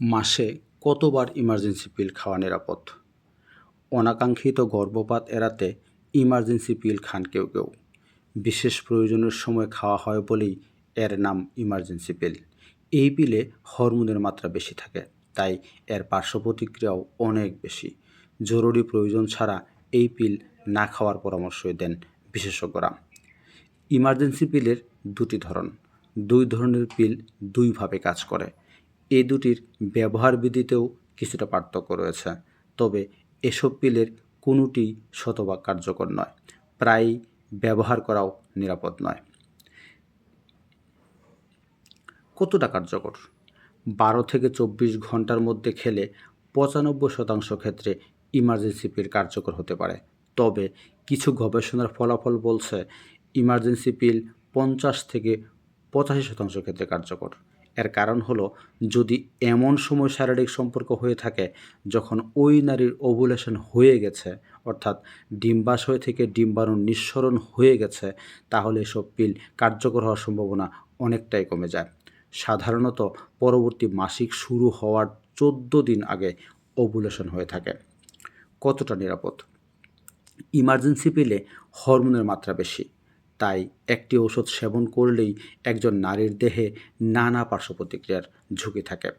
মাসে কতবার ইমার্জেন্সি পিল খাওয়া নিরাপদ? অনাকাঙ্ক্ষিত গর্ভপাত এড়াতে ইমার্জেন্সি পিল খান কেউ কেউ। বিশেষ প্রয়োজনের সময় খাওয়া হয় বলেই এর নাম ইমার্জেন্সি পিল এই পিলে হরমোনের মাত্রা বেশি থাকে, তাই এর পার্শ্ব প্রতিক্রিয়াও অনেক বেশি। জরুরি প্রয়োজন ছাড়া এই পিল না খাওয়ার পরামর্শ দেন বিশেষজ্ঞরা। ইমার্জেন্সি পিলের দুটি ধরন, দুই ধরনের পিল দুইভাবে কাজ করে। এই দুটির ব্যবহার বিধিতেও কিছুটা পার্থক্য রয়েছে। তবে এসব পিলের কোনোটি শতভাগ কার্যকর নয়, প্রায়ই ব্যবহার করাও নিরাপদ নয়। কতটা কার্যকর? বারো থেকে চব্বিশ ঘণ্টার মধ্যে খেলে পঁচানব্বই শতাংশ ক্ষেত্রে ইমার্জেন্সি পিল কার্যকর হতে পারে। তবে কিছু গবেষণার ফলাফল বলছে, ইমার্জেন্সি পিল পঞ্চাশ থেকে পঁচাশি শতাংশ ক্ষেত্রে কার্যকর। এর কারণ হলো, যদি এমন সময় শারীরিক সম্পর্ক হয়ে থাকে যখন ওই নারীর ওভুলেশন হয়ে গেছে, অর্থাৎ ডিম্বাশয় থেকে ডিম্বাণু নিঃসরণ হয়ে গেছে, তাহলে এসব পিল কার্যকর হওয়ার সম্ভাবনা অনেকটাই কমে যায়। সাধারণত পরবর্তী মাসিক শুরু হওয়ার চোদ্দ দিন আগে ওভুলেশন হয়ে থাকে। কতটা নিরাপদ? ইমার্জেন্সি পিলে হরমোনের মাত্রা বেশি। তাই একটি ওষুধ সেবন করলেই একজন নারীর দেহে নানা পার্শ্ব প্রতিক্রিয়ার ঝুঁকি থাকে।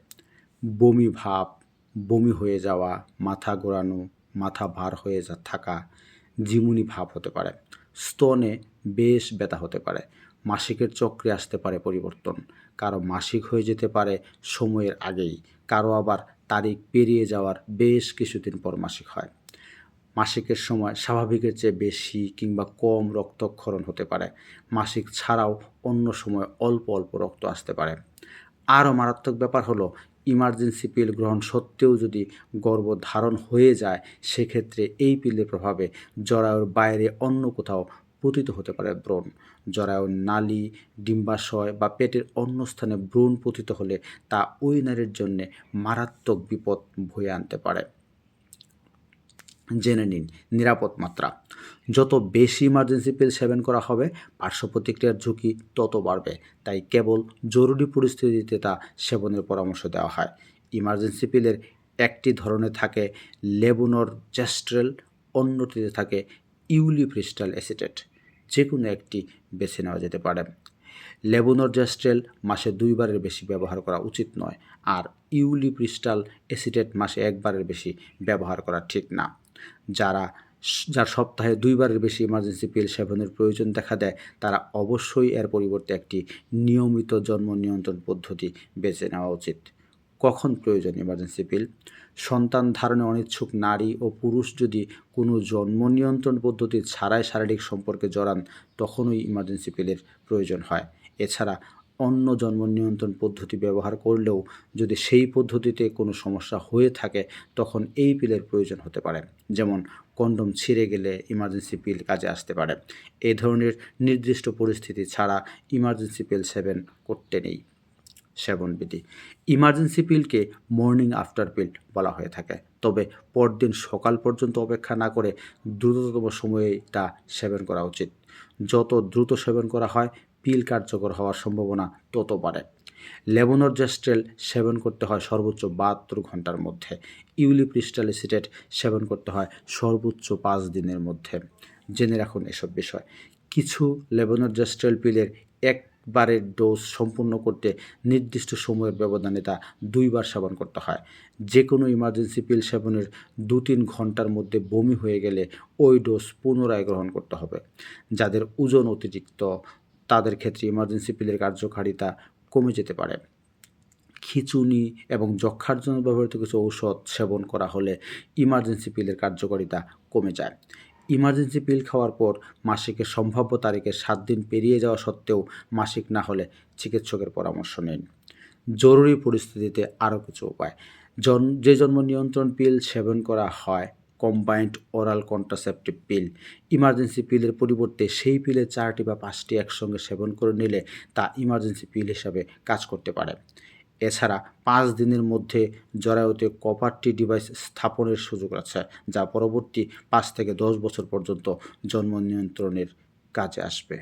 বমি ভাব, বমি হয়ে যাওয়া, মাথা ঘোরানো, মাথা ভার হয়ে যা থাকা ঝিমুনি ভাব হতে পারে। স্তনে বেশ ব্যথা হতে পারে। মাসিকের চক্রে আসতে পারে পরিবর্তন। কারও মাসিক হয়ে যেতে পারে সময়ের আগেই। কারও আবার তারিখ পেরিয়ে যাওয়ার বেশ কিছুদিন পর মাসিক হয়। মাসিকের সময় স্বাভাবিকের চেয়ে বেশি কিংবা কম রক্তক্ষরণ হতে পারে। মাসিক ছাড়াও অন্য সময় অল্প অল্প রক্ত আসতে পারে। আরও মারাত্মক ব্যাপার হলো, ইমার্জেন্সি পিল গ্রহণ সত্ত্বেও যদি গর্ভধারণ হয়ে যায়, সেক্ষেত্রে এই পিলের প্রভাবে জরায়ুর বাইরে অন্য কোথাও পতিত হতে পারে ব্রণ। জরায়ুর নালী, ডিম্বাশয় বা পেটের অন্য স্থানে ব্রণ পতিত হলে তা ওই নারীর জন্যে মারাত্মক বিপদ বয়ে আনতে পারে। জেনে নিন, নিরাপদ মাত্রা। যত বেশি ইমার্জেন্সি পিল সেবন করা হবে, পার্শ্ব প্রতিক্রিয়ার ঝুঁকি তত বাড়বে। তাই কেবল জরুরি পরিস্থিতিতে তা সেবনের পরামর্শ দেওয়া হয়। ইমার্জেন্সি পিলের একটি ধরনে থাকে লেবুনর জেস্ট্রেল অন্যটিতে থাকে ইউলিপ্রিস্টাল অ্যাসিটেট। যে কোনো একটি বেছে নেওয়া যেতে পারে। লেবুনর জেস্ট্রেল মাসে দুইবারের বেশি ব্যবহার করা উচিত নয়, আর ইউলিপ্রিস্টাল অ্যাসিটেট মাসে একবারের বেশি ব্যবহার করা ঠিক না। যারা যার সপ্তাহে দুইবারের বেশি ইমার্জেন্সি পিল সেবনের প্রয়োজন দেখা দেয়, তারা অবশ্যই এর পরিবর্তে একটি নিয়মিত জন্ম নিয়ন্ত্রণ পদ্ধতি বেছে নেওয়া উচিত। কখন প্রয়োজন ইমার্জেন্সি পিল সন্তান ধারণে অনিচ্ছুক নারী ও পুরুষ যদি কোনো জন্ম নিয়ন্ত্রণ পদ্ধতি ছাড়াই শারীরিক সম্পর্কে জড়ান, তখনই ইমার্জেন্সি পিলের প্রয়োজন হয়। এছাড়া অন্য জন্ম নিয়ন্ত্রণ পদ্ধতি ব্যবহার করলেও যদি সেই পদ্ধতিতে কোনো সমস্যা হয়ে থাকে, তখন এই পিলের প্রয়োজন হতে পারে। যেমন কন্ডম ছিঁড়ে গেলে ইমার্জেন্সি পিল কাজে আসতে পারে। এই ধরনের নির্দিষ্ট পরিস্থিতি ছাড়া ইমার্জেন্সি পিল সেভেন করতে নেই। সেবনবিধি ইমার্জেন্সি পিলকে মর্নিং আফটার পিল বলা হয়ে থাকে। তবে পরদিন সকাল পর্যন্ত অপেক্ষা না করে দ্রুততম সময়ে তা সেবন করা উচিত। যত দ্রুত সেবন করা হয় পিল কার্যকর হওয়ার সম্ভাবনা তত বাড়ে। লেবনর জেস্ট্রেল সেবন করতে হয় সর্বোচ্চ বাহাত্তর ঘণ্টার মধ্যে। ইউলিপ্রিস্টাল এসিটেট সেবন করতে হয় সর্বোচ্চ পাঁচ দিনের মধ্যে। জেনে রাখুন এসব বিষয়। কিছু লেবনর জেস্ট্রেল পিলের একবারের ডোজ সম্পূর্ণ করতে নির্দিষ্ট সময়ের ব্যবধানে তা দুইবার সেবন করতে হয়। যে কোনো ইমার্জেন্সি পিল সেবনের দু তিন ঘণ্টার মধ্যে বমি হয়ে গেলে ওই ডোজ পুনরায় গ্রহণ করতে হবে। যাদের ওজন অতিরিক্ত তাদের ক্ষেত্রে ইমার্জেন্সি পিলের কার্যকারিতা কমে যেতে পারে। খিচুনি এবং যক্ষার জন্য ব্যবহৃত কিছু ঔষধ সেবন করা হলে ইমার্জেন্সি পিলের কার্যকারিতা কমে যায়। ইমার্জেন্সি পিল খাওয়ার পর মাসিকের সম্ভাব্য তারিখে সাত দিন পেরিয়ে যাওয়া সত্ত্বেও মাসিক না হলে চিকিৎসকের পরামর্শ নিন। জরুরি পরিস্থিতিতে আরও কিছু উপায়। জন যে জন্ম নিয়ন্ত্রণ পিল সেবন করা হয় combined oral contraceptive pill emergency পিলের পরিবর্তে সেই পিলে চারটি বা পাঁচটি একসঙ্গে সেবন করে নিলে তা ইমার্জেন্সি পিল হিসাবে কাজ করতে পারে। এছাড়া পাঁচ দিনের মধ্যে জরায়ুতে কপারটি ডিভাইস স্থাপনের সুযোগ আছে, যা পরবর্তী পাঁচ থেকে দশ বছর পর্যন্ত জন্ম নিয়ন্ত্রণের কাজে আসবে।